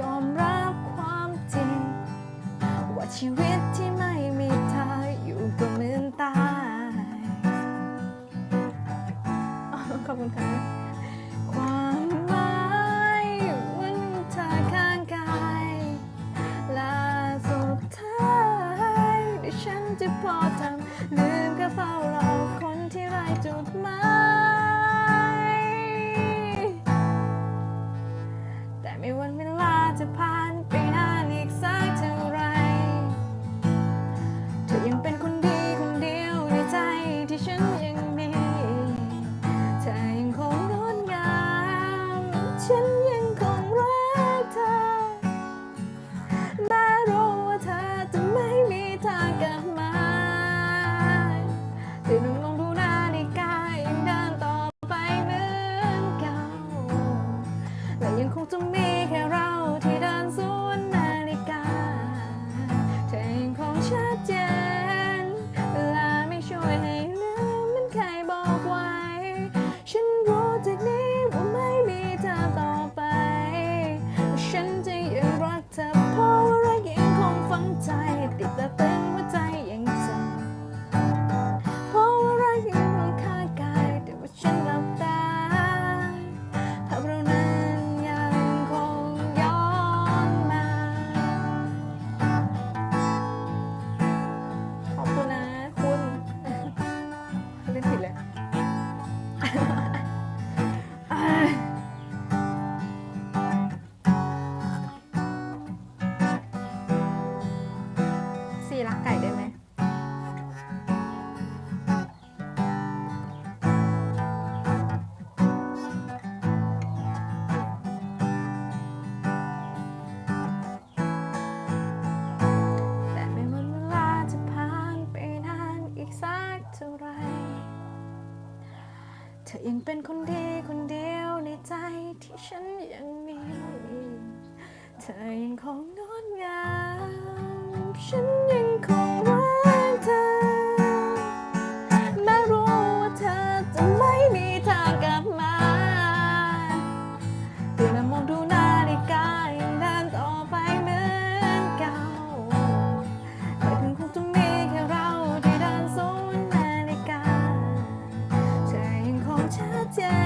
ยอมรับความจริง ว่าชีวิตที่ไม่มีเธออยู่ก็เหมือนตายขอบคุณค่ะความหมายมันเธอข้างกายละสุดท้ายดิฉันจะพอทำลืมก็เฝ้ารอคนที่ไร้จุดหมาย จะผ่านไปนานอีกสักเท่าไรเธอยังเป็นคนดีคนเดียวในใจที่ฉันยังมี เธอยังคงงดงามฉัน เธอยังเป็นคนดีคนเดียวในใจที่ฉันยังมี เธอยังคงงดงามฉันยัง 见。